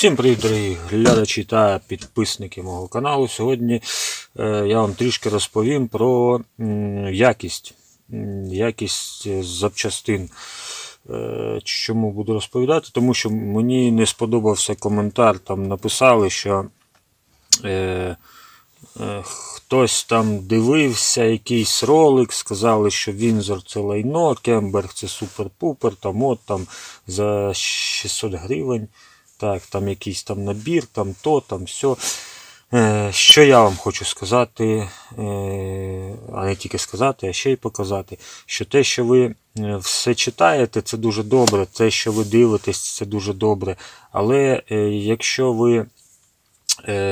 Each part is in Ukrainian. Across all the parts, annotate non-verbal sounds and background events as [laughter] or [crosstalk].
Всім привіт, дорогі глядачі та підписники мого каналу. Сьогодні е, я вам трішки розповім про якість, якість запчастин. Е, Чому буду розповідати? Тому що мені не сподобався коментар. Там написали, що е, е, хтось там дивився якийсь ролик, сказали, що Вінзор це лайно, Кемберг це супер-пупер, там от там за 600 гривень. Так, там якийсь там набір, там то, там все. Що я вам хочу сказати, е, а не тільки сказати, а ще й показати, що те, що ви е, все читаєте, це дуже добре, те, що ви дивитесь, це дуже добре. Але е, якщо ви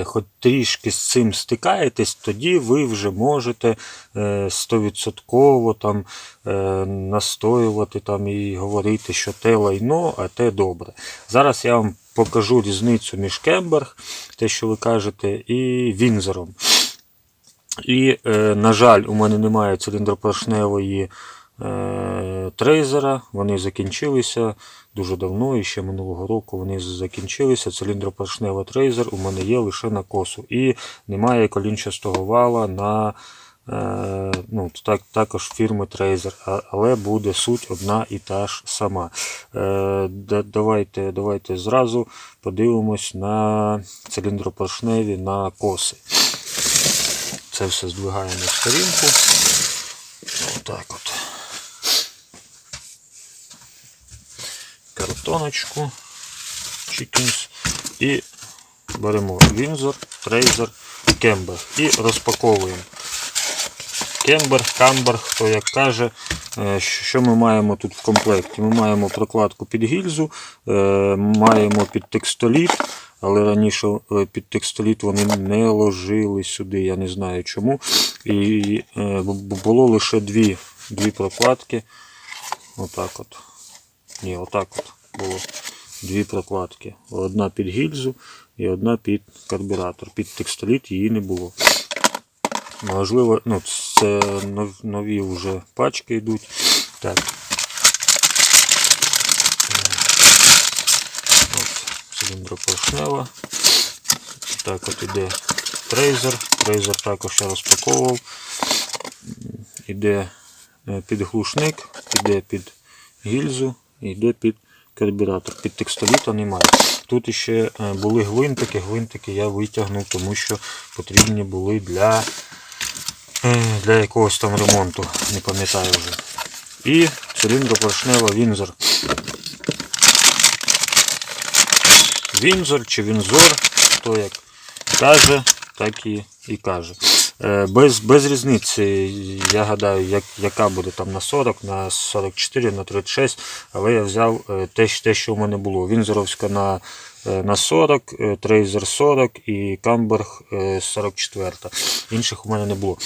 хоч трішки з цим стикаєтесь, тоді ви вже можете е, стовідсотково там настоювати там і говорити, що те лайно, а те добре. Зараз я вам покажу різницю між Кемберг, те, що ви кажете, і Вінзором. І, е, на жаль, у мене немає циліндропоршневої е, трейзера. Вони закінчилися дуже давно, і ще минулого року вони закінчилися. Циліндропоршнева трейзер у мене є лише на косу. І немає колінчастого вала на ну, так, також фірми Трейзер, але буде суть одна і та ж сама. Е, давайте, давайте зразу подивимось на циліндропоршневі на коси. Це все здвигаємо в сторінку. Отак от. Картоночку. Chickens. І беремо Вінзор, Трейзер, Кембер. І розпаковуємо. Кембер, Камбер, хто як каже, Е, що ми маємо тут в комплекті? Ми маємо прокладку під гільзу, е, маємо під текстоліт, але раніше е, під текстоліт вони не ложили сюди, я не знаю чому. І було лише дві, дві прокладки. Отак от. Ні, отак от було. Дві прокладки. Одна під гільзу і одна під карбюратор. Під текстоліт її не було. Можливо, ну, це нові вже пачки йдуть. Так. Циліндропоршнева. Так от іде трейзер. Трейзер також я розпаковував. Іде е, підглушник, іде під гільзу, іде під карбюратор. Під текстоліта немає. Тут ще е, були гвинтики. Гвинтики я витягнув, тому що потрібні були для для якогось там ремонту, не пам'ятаю вже. І циліндропоршнева Вінзор. Вінзор чи Вінзор, хто як каже, так і, і каже. Е, Без, без різниці, я гадаю, як, яка буде там на 40, на 44, на 36, але я взяв е, те, те що в мене було. Вінзоровська на, на 40, е, Трейзер 40 і Камберг е, 44. Інших у мене не було.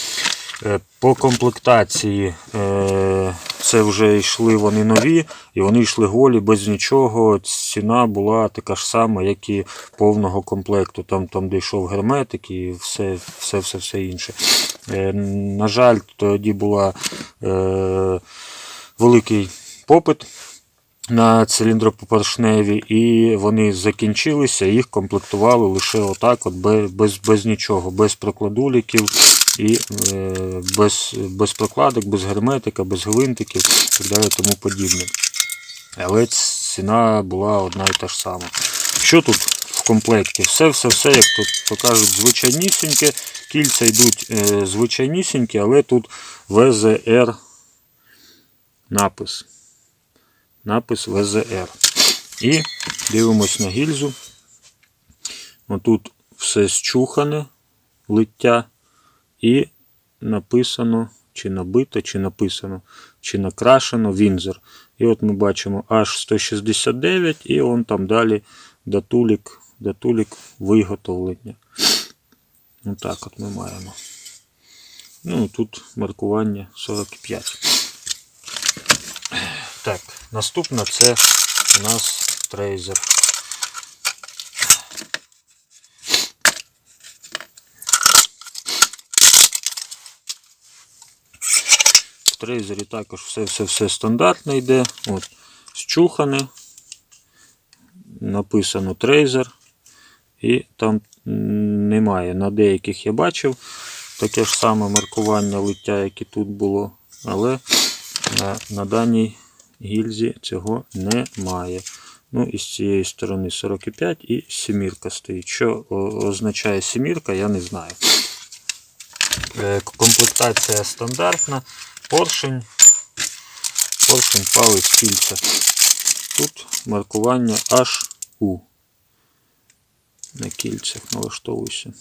Е, По комплектації е, це вже йшли вони нові, і вони йшли голі без нічого. Ціна була така ж сама, як і повного комплекту. Там, там де йшов герметик і все, все, все, все інше. Е, На жаль, тоді була е, великий попит на циліндропоршневі, і вони закінчилися, їх комплектували лише отак, от без, без, нічого, без прокладуліків і е, без, без прокладок, без герметика, без гвинтиків і так далі тому подібне. Але ціна була одна і та ж сама. Що тут в комплекті? Все, все, все, як тут покажуть, звичайнісіньке. Кільця йдуть е, звичайнісінькі, але тут ВЗР напис. Напис ВЗР. І дивимось на гільзу. Отут все щухане, лиття. І написано, чи набито, чи написано, чи накрашено Вінзор. І от ми бачимо H169, і он там далі датулік, датулік виготовлення. Отак от ми маємо. Ну, тут маркування 45. Так, наступне це у нас трейзер. В трейзері також все-все-все стандартне йде. От, щухане. Написано трейзер. і там немає. На деяких я бачив таке ж саме маркування лиття, як і тут було, але на, на даній гільзі цього немає. Ну, і з цієї сторони 45 і сімірка стоїть. Що означає сімірка, я не знаю. Е, Комплектація стандартна. Поршень. Поршень палець кільця. Тут маркування HU. На кільцях налаштовуйся.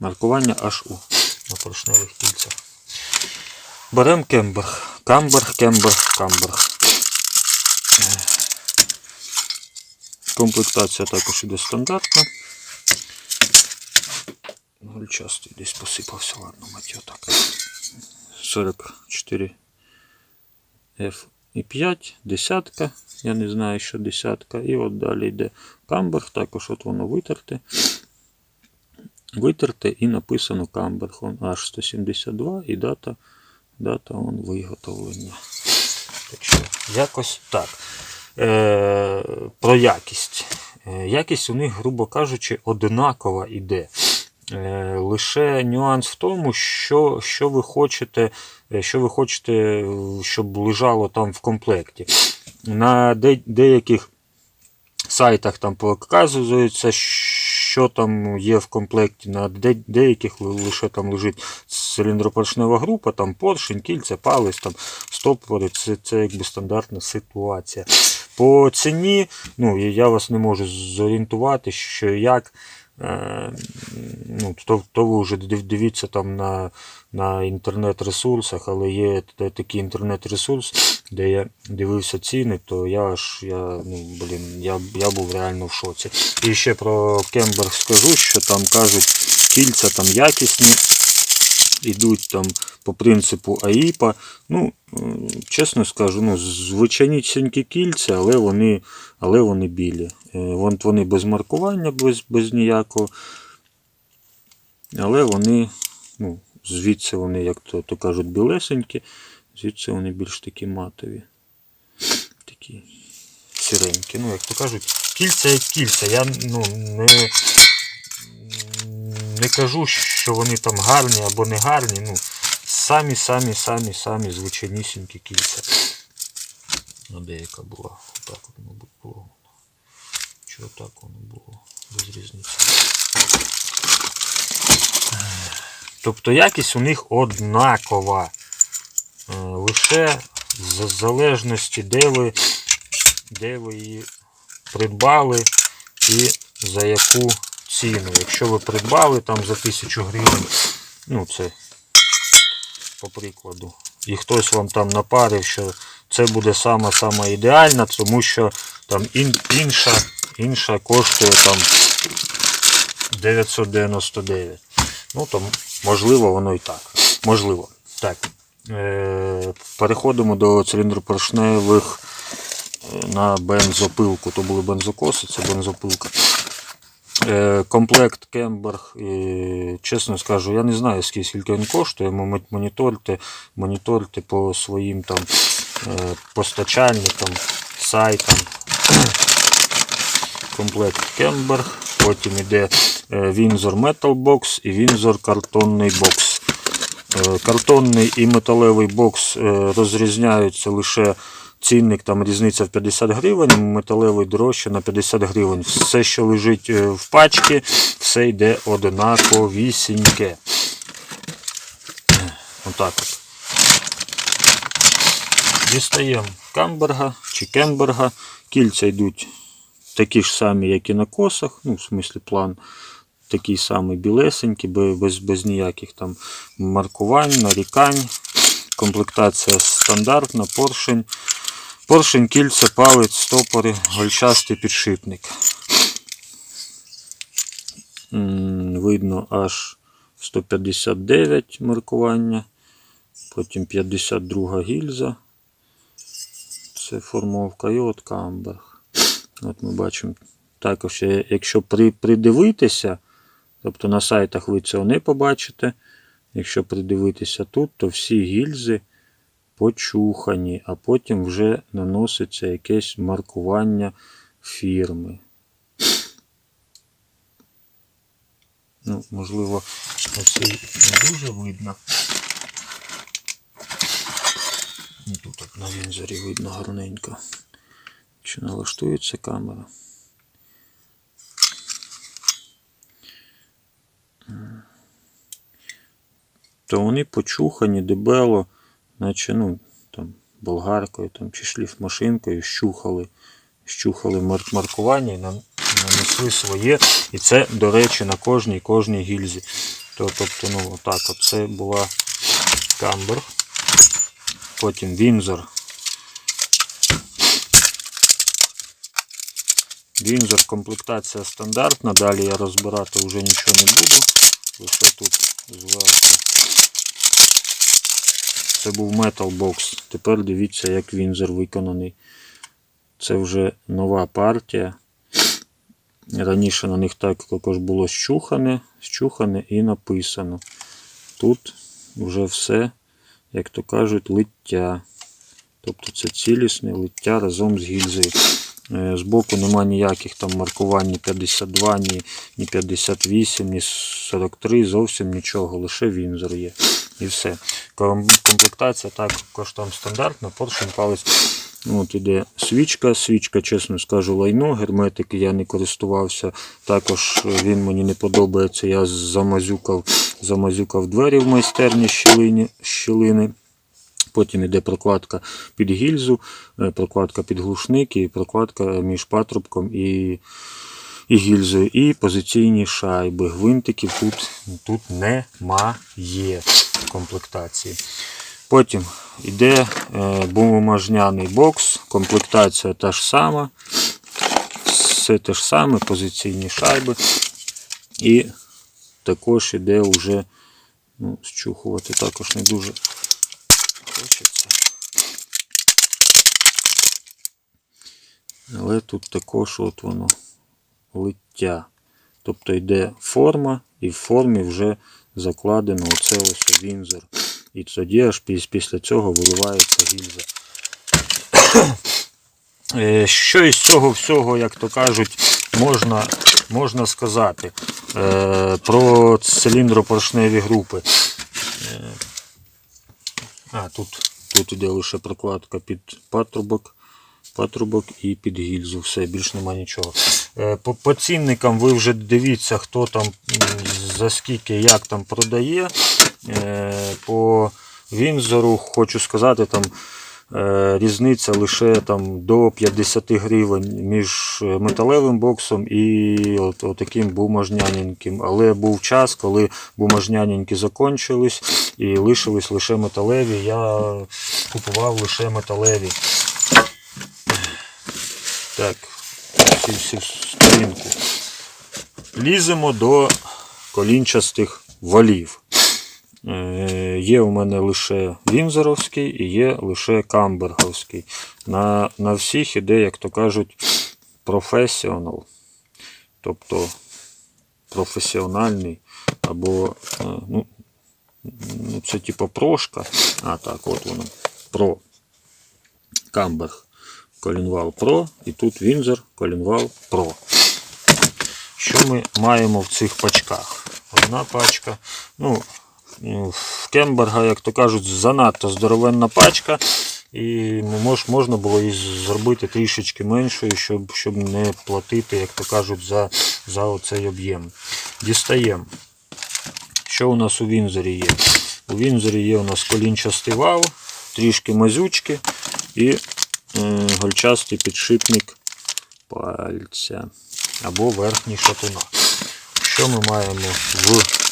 Маркування HU на поршневих кільцях. Беремо кемберг. Камберг, кемберг, камберг. Е, Комплектація також іде стандартна. Гульчастий десь посипався, ладно, мать його так. 44 F і 5, десятка. Я не знаю, що десятка. І от далі йде камберг, також от воно витерте. Витерте і написано камберг. H172 і дата, дата он виготовлення. Так якось так. Е, про якість. Е, якість у них, грубо кажучи, одинакова іде. Е, Лише нюанс в тому, що, що ви хочете, е, що ви хочете, щоб лежало там в комплекті. На де, деяких сайтах там показується, що там є в комплекті. На де, деяких лише там лежить циліндропоршнева група, там поршень, кільця, палець, там стопори. Це, це якби стандартна ситуація. По ціні, ну я вас не можу зорієнтувати, що як. Е, ну, то, то ви вже дивіться там на, на інтернет-ресурсах, але є та- такий інтернет-ресурс, де я дивився ціни, то я аж я, ну, блін, я, я був реально в шоці. І ще про Кемберг скажу, що там кажуть, кільця там якісні, йдуть там по принципу АІПа. Ну, е, чесно скажу, ну, звичайнісінькі кільця, але вони, але вони білі. Е, вони без маркування, без, без ніякого. Але вони, ну, звідси вони, як то, то кажуть, білесенькі, звідси вони більш такі матові. Такі сіренькі. Ну, як то кажуть, кільця як кільця. Я ну, не, не кажу, що вони там гарні або не гарні. Ну, самі, самі, самі, самі звичайнісінькі кільця. Ну, деяка була. Отак от, мабуть, було. Чи отак воно було? Без різниці. Тобто якість у них однакова. Е, Лише в залежності, де ви, де ви її придбали і за яку ціну. Якщо ви придбали там за 1000 гривень, ну це по прикладу, і хтось вам там напарив, що це буде сама сама ідеальна, тому що там інша, інша коштує там 999. Ну, то можливо воно і так. Можливо. Так. Е, переходимо до циліндропоршневих е, на бензопилку. То були бензокоси, це бензопилка. Е, комплект Кемберг, е, чесно скажу, я не знаю скільки він коштує. Мо- Моніторте, моніторте по своїм там е, постачальникам, сайтам. [coughs] Комплект Кемберг. Потім іде е, Windsor Metal Box і Windsor картонний бокс. Е, Картонний і металевий бокс е, розрізняються лише цінник, там різниця в 50 гривень, металевий дорожче на 50 гривень. Все, що лежить е, в пачці, все йде однаковісіньке. Отак от. Дістаємо камберга чи кемберга. Кільця йдуть такі ж самі, як і на косах, ну, в смислі план такий самий білесенький, без, без ніяких там маркувань, нарікань. Комплектація стандартна, поршень. Поршень, кільця, палець, стопори, гольчастий підшипник. Видно аж 159 маркування, потім 52 гільза. Це формовка і от камберг. От ми бачимо. Також, е, якщо при, придивитися, тобто на сайтах ви цього не побачите. Якщо придивитися тут, то всі гільзи почухані, а потім вже наноситься якесь маркування фірми. Ну, можливо, оцей не дуже видно. Ну, Тут от на вінзорі видно гарненько. Чи налаштується камера? То вони почухані дебело, наче ну, там, болгаркою там, чи шліфмашинкою щухали, щухали маркування і нанесли своє. І це, до речі, на кожній кожній гільзі. То, тобто, ну, отак, от це була камбер. Потім Вінзор. Вінзор комплектація стандартна. Далі я розбирати вже нічого не буду. Лише тут зверху. Це був Metal Box. Тепер дивіться, як вінзер виконаний. Це вже нова партія. Раніше на них так також було щухане, щухане і написано. Тут вже все, як то кажуть, лиття. Тобто це цілісне лиття разом з гільзою. Е, Збоку нема ніяких там маркувань ні 52, ні, ні 58, ні 43, зовсім нічого, лише Вінзор є. І все. Комплектація також там стандартна, поршень палець. Ну, От іде свічка, свічка, чесно скажу, лайно, герметик я не користувався. Також він мені не подобається. Я замазюкав, замазюкав двері в майстерні щілині, щілини. Потім йде прокладка під гільзу, е, прокладка під глушник і прокладка між патрубком і, і гільзою. І позиційні шайби. Гвинтиків тут, тут немає комплектації. Потім йде е, бумажняний бокс, комплектація та ж сама. Все те ж саме, позиційні шайби. І також іде вже ну, щухувати також не дуже хочеться. Але тут також от воно лиття. Тобто йде форма, і в формі вже закладено оце ось вінзор. І тоді аж піс- після цього виливається гільза. Е, Що із цього всього, як то кажуть, можна, можна сказати е, про циліндропоршневі групи. А, тут, тут іде лише прокладка під патрубок, патрубок і під гільзу. Все, більш нема нічого. Е, По, по цінникам ви вже дивіться, хто там за скільки, як там продає. Е, По Вінзору хочу сказати, там різниця лише там до 50 гривень між е, металевим боксом і от, отаким бумажняненьким. Але був час, коли бумажняненькі закончились і лишились лише металеві. Я купував лише металеві. Так, всі сторінку. Ліземо до колінчастих валів. Е, Є у мене лише Вінзоровський і є лише Камберговський. На, на всіх іде, як то кажуть, професіонал. Тобто професіональний або е, ну, ну, це типу прошка. А так, от воно. Про. Камберг. Колінвал Pro і тут Вінзор Колінвал Pro. Що ми маємо в цих пачках? Одна пачка. Ну, в Кемберга, як то кажуть, занадто здоровенна пачка. І мож, можна було її зробити трішечки меншою, щоб, щоб не платити, як то кажуть, за, за оцей об'єм. Дістаємо. Що у нас у Вінзорі є? У Вінзорі є у нас колінчастий вал, трішки мазючки і е, гольчастий підшипник пальця або верхній шатуна. Що ми маємо в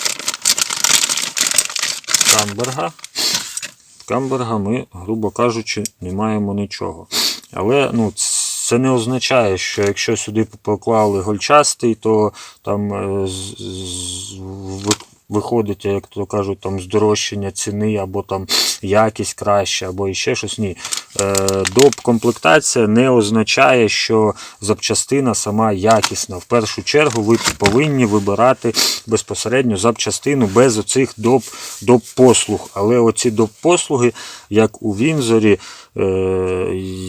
Камберга? Камберга ми, грубо кажучи, не маємо нічого. Але ну, це не означає, що якщо сюди поклали гольчастий, то там е, виходить, як то кажуть, там здорожчання ціни, або там якість краще, або іще щось. Ні. Е, доп комплектація не означає, що запчастина сама якісна. В першу чергу ви повинні вибирати безпосередньо запчастину без оцих доп, доп послуг. Але оці доп послуги, як у Вінзорі, е,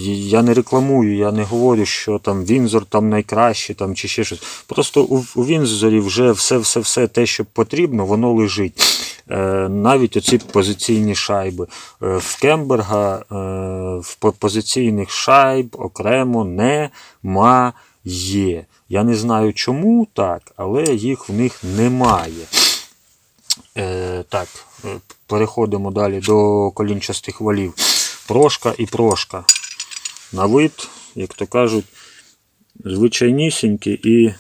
я не рекламую, я не говорю, що там Вінзор там найкращий там, чи ще щось. Просто у Вінзорі вже все-все-все те, що потрібно, воно лежить. Е, навіть оці позиційні шайби. Е, в Кемберга е, в позиційних шайб окремо немає. Я не знаю чому так, але їх в них немає. Так, переходимо далі до колінчастих валів. Прошка і прошка. На вид, як то кажуть, звичайнісінькі і,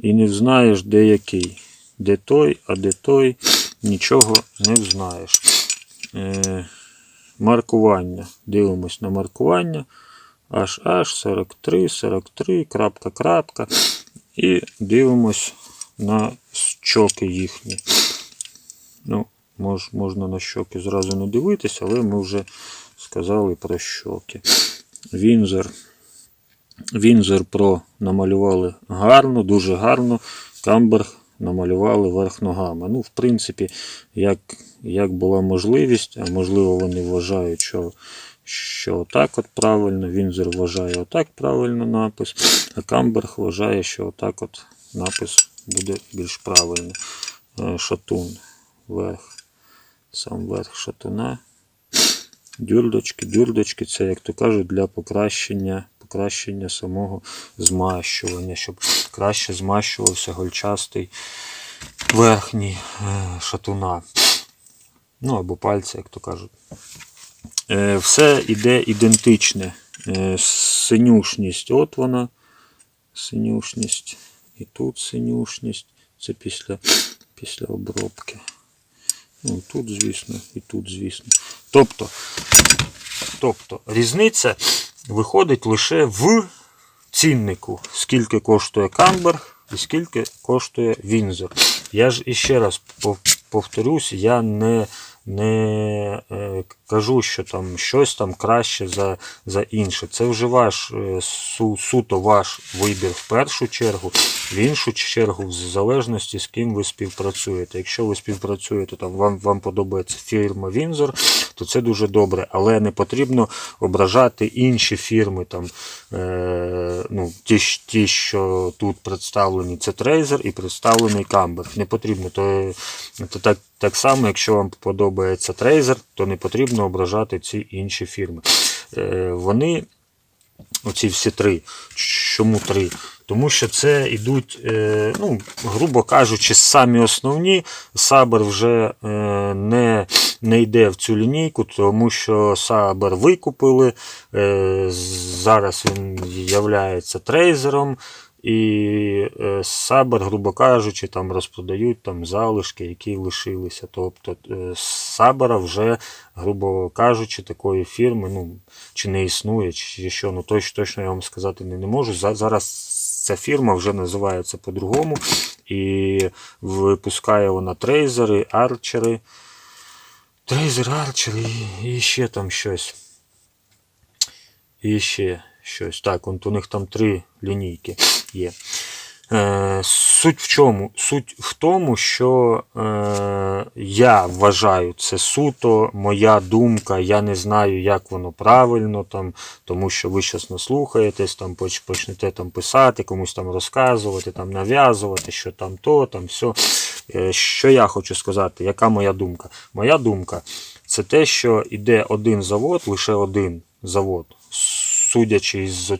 і не знаєш, де який. Де той, а де той, нічого не знаєш. Е, маркування. Дивимось на маркування. HH 43, 43, крапка, крапка. І дивимось на щоки їхні. Ну, мож, можна на щоки зразу не дивитися, але ми вже сказали про щоки. Вінзер. Вінзер Pro намалювали гарно, дуже гарно. Камберг намалювали верх ногами. Ну, в принципі, як, як була можливість, а можливо вони вважають, що, що отак от правильно, Вінзер вважає отак правильно напис, а Камберг вважає, що отак от напис буде більш правильний. Е, Шатун, верх, сам верх шатуна. Дюрдочки, дюрдочки, це, як то кажуть, для покращення, покращення самого змащування, щоб краще змащувався гольчастий верхній е, шатуна. Ну або пальці, як то кажуть. Е, Все іде ідентичне. Е, Синюшність, от вона. Синюшність. І тут синюшність. Це після, після обробки. Ну, тут, звісно, і тут, звісно. Тобто, тобто різниця виходить лише в ціннику, скільки коштує камбер і скільки коштує Вінзор. Я ж іще раз повторюсь, я не, не е, кажу, що там щось там краще за, за інше. Це вже ваш е, су, суто ваш вибір в першу чергу, в іншу чергу, в залежності з ким ви співпрацюєте. Якщо ви співпрацюєте, там вам, вам подобається фірма Вінзор, то це дуже добре, але не потрібно ображати інші фірми, там, е, ну, ті, ті, що тут представлені, це Трейзер і представлений Камберг. Не потрібно. То, то так, так само, якщо вам подобається Трейзер, то не потрібно ображати ці інші фірми. Е, вони Оці всі три. Чому три? Тому що це йдуть, е, ну, грубо кажучи, самі основні. Сабер вже е, не, не йде в цю лінійку, тому що Сабер викупили. Зараз він являється трейзером. І е, Сабер, грубо кажучи, там розпродають там залишки, які лишилися. Тобто е, Сабера вже, грубо кажучи, такої фірми ну, чи не існує, чи що. Ну точно, точно я вам сказати не, не можу. Зараз ця фірма вже називається по-другому. І випускає вона трейзери, арчери. Трейзер, арчер і ще там щось. І ще щось. Так, от у них там три лінійки є. Е, суть в чому? Суть в тому, що е, я вважаю, це суто моя думка. Я не знаю, як воно правильно, там, тому що ви зараз наслухаєтесь, там поч- почнете там писати, комусь там розказувати, там нав'язувати, що там то, там все. Е, що я хочу сказати, яка моя думка? Моя думка це те, що йде один завод, лише один завод. Судячи з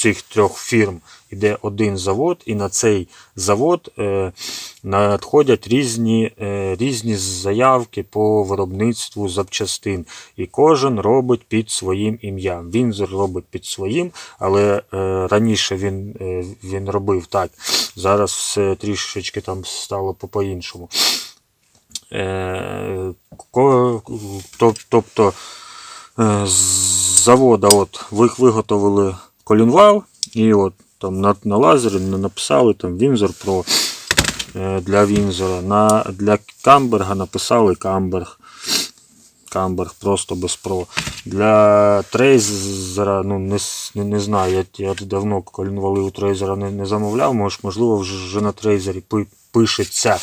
цих трьох фірм, йде один завод, і на цей завод е, надходять різні, е, різні заявки по виробництву запчастин. І кожен робить під своїм ім'ям. Вінзор робить під своїм, але е, раніше він, він робив так. Зараз все трішечки там стало по- по-іншому. Тобто з от, ви виготовили колінвал, і от там на, на лазері написали там Вінзор про е, для Вінзора. На, для Камберга написали Камберг. Камберг просто без про. Для Трейзера, ну не, не, знаю, я, я давно колінвали у Трейзера не, не замовляв, мож, можливо, вже, на Трейзері пи, пишеться.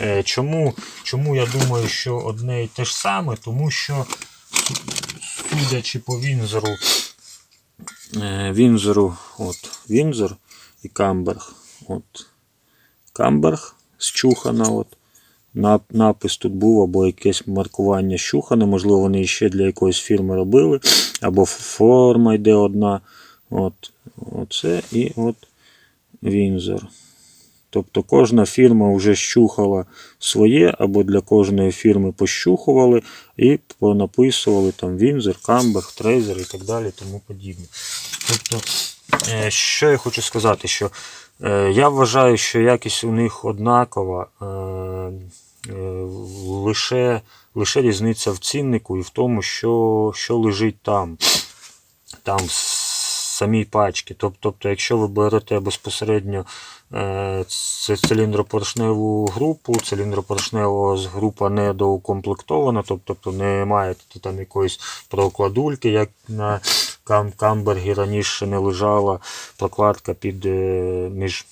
Е, чому, чому я думаю, що одне і те ж саме? Тому що, судячи по Вінзору, е, Вінзору, от, Вінзор і Камберг. От, Камберг зчухана. От. Напис тут був, або якесь маркування щухане, можливо, вони ще для якоїсь фірми робили, або форма йде одна. От, оце і от Вінзор. Тобто кожна фірма вже щухала своє, або для кожної фірми пощухували і понаписували там Вінзор, Камберг, Трейзер і так далі, тому подібне. Тобто, е, що я хочу сказати, що е, я вважаю, що якість у них однакова, е, лише, лише різниця в ціннику і в тому, що, що лежить там. Там самій. Тоб- Тобто, якщо ви берете безпосередньо е, циліндропоршневу групу, циліндропоршнева група не доукомплектована, тобто, не маєте там якоїсь прокладульки, як на кам- камбергі раніше не лежала прокладка під е, між.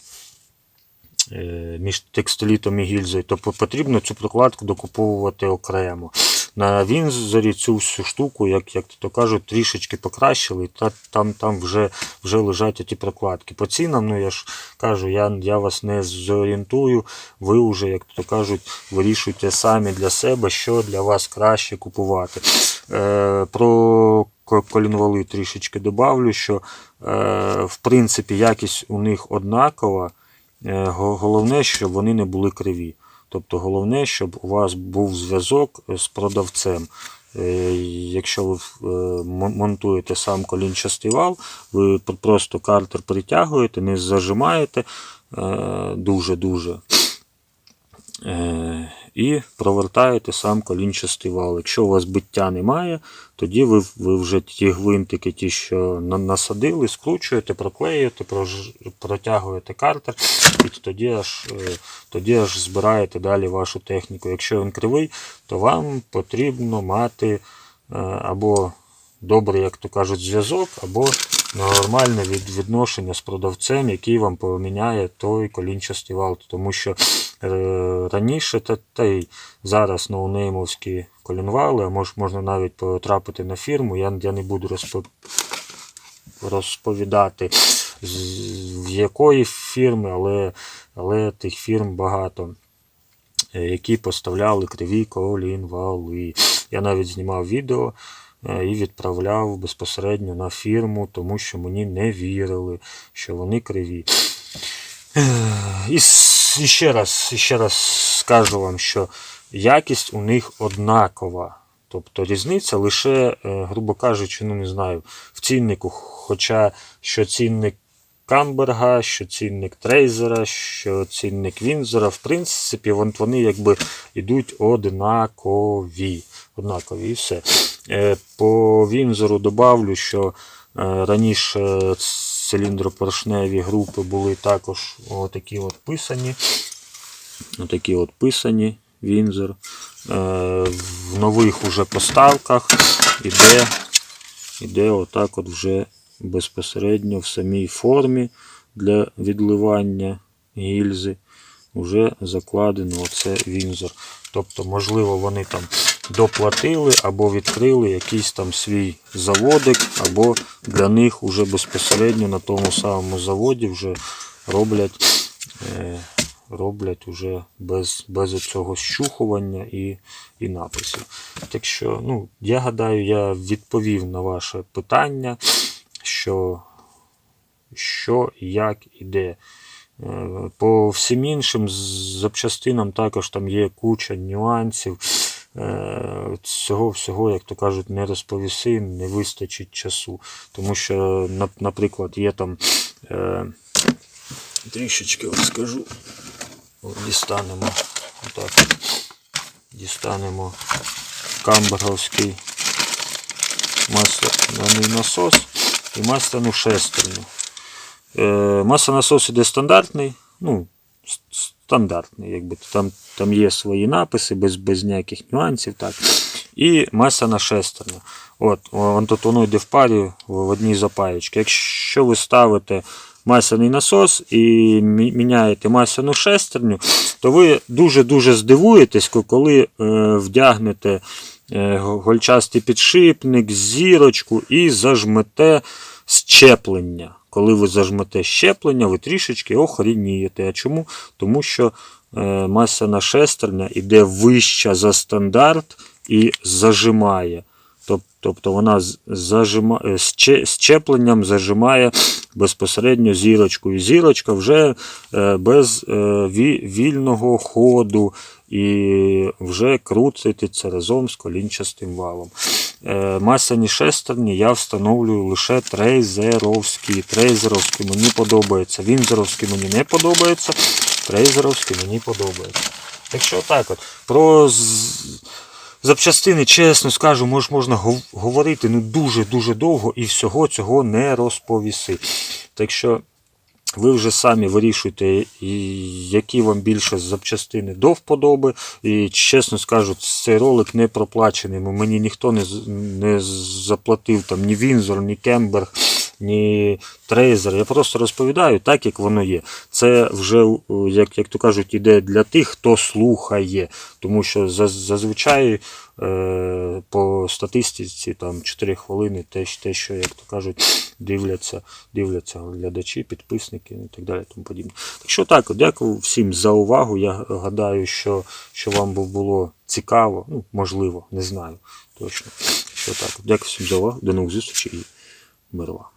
е, Між текстилітом і гільзою, тобто потрібно цю прокладку докуповувати окремо. На Вінзорі цю всю штуку, як, як то кажуть, трішечки покращили, та там, там вже, вже лежать ті прокладки. По цінам, ну я ж кажу, я, я вас не зорієнтую, ви вже, як то кажуть, вирішуйте самі для себе, що для вас краще купувати. Е, про колінвали трішечки добавлю, що е, в принципі якість у них однакова. Е, Головне, щоб вони не були криві. Тобто головне, щоб у вас був зв'язок з продавцем. Е, Якщо ви е, монтуєте сам колінчастий вал, ви просто картер притягуєте, не зажимаєте е, дуже-дуже. І провертаєте сам колінчастий вал. Якщо у вас биття немає, тоді ви, ви вже ті гвинтики, ті, що насадили, скручуєте, проклеюєте, протягуєте картер, і тоді аж, е, тоді аж збираєте далі вашу техніку. Якщо він кривий, то вам потрібно мати е, або добрий, як то кажуть, зв'язок, або нормальне відношення з продавцем, який вам поміняє той колінчастий вал. Тому що е, раніше, та, та й зараз ноунеймовські колінвали, а мож, можна навіть потрапити на фірму. Я, я не буду розпо, розповідати, в якої фірми, але, але тих фірм багато. е, Які поставляли криві колінвали. Я навіть знімав відео і відправляв безпосередньо на фірму, тому що мені не вірили, що вони криві. І, ще раз, ще раз скажу вам, що якість у них однакова. Тобто різниця лише, е, грубо кажучи, ну не знаю, в ціннику. Хоча що цінник Камберга, що цінник Трейзера, що цінник Вінзора, в принципі, вони якби йдуть однакові. Однакові і все. Е, По Вінзору добавлю, що е, раніше циліндропоршневі групи були також отакі от писані. Отакі от писані Вінзор. Е, В нових уже поставках іде, іде отак от вже безпосередньо в самій формі для відливання гільзи. Вже закладено оце Вінзор. Тобто, можливо, вони там доплатили або відкрили якийсь там свій заводик, або для них вже безпосередньо на тому самому заводі вже роблять, е, роблять уже без, без цього щухування і, і написів. Так що, ну, я гадаю, я відповів на ваше питання, що, що і як іде. Е, По всім іншим запчастинам також там є куча нюансів. Е, Цього всього, як то кажуть, не розповіси, не вистачить часу. Тому що, наприклад, є там е, трішечки скажу. Дістанемо. Отак. Дістанемо камберговський масляний насос і масляну шестерню. Е, Маслонасос іде стандартний, ну, стандартний, якби там, там є свої написи без, без ніяких нюансів. Так. І масляна шестерня. От, он тут воно йде в парі в одній запаєчці. Якщо ви ставите масляний насос і міняєте масляну шестерню, то ви дуже-дуже здивуєтесь, коли е, вдягнете е, гольчастий підшипник, зірочку і зажмете щеплення. Коли ви зажмете щеплення, ви трішечки охрінієте. А чому? Тому що е, масляна шестерня йде вища за стандарт і зажимає. Тоб- Тобто вона зажима, е, щепленням зажимає безпосередньо зірочку. І зірочка вже е, без е, вільного ходу і вже крутиться разом з колінчастим валом. Е, Масляні шестерні я встановлюю лише трейзеровські. Трейзеровські мені подобається. Вінзеровські мені не подобається. Трейзеровські мені подобається. Так так от. Про запчастини, чесно скажу, мож, можна гов- говорити ну дуже-дуже довго і всього цього не розповіси. Так що ви вже самі вирішуєте, які вам більше запчастини до вподоби. І чесно скажу, цей ролик не проплачений. Мені ніхто не, не заплатив там ні Вінзор, ні Кемберг, ні Трейзер. Я просто розповідаю так, як воно є. Це вже, як, як то кажуть, іде для тих, хто слухає. Тому що зазвичай е, по статистиці там 4 хвилини те, те, що, як то кажуть, дивляться, дивляться глядачі, підписники і так далі. Тому подібне. Так що так, дякую всім за увагу. Я гадаю, що, що вам було цікаво. Ну, можливо, не знаю точно. Що так. Дякую всім за увагу. До нових зустрічей і мирова.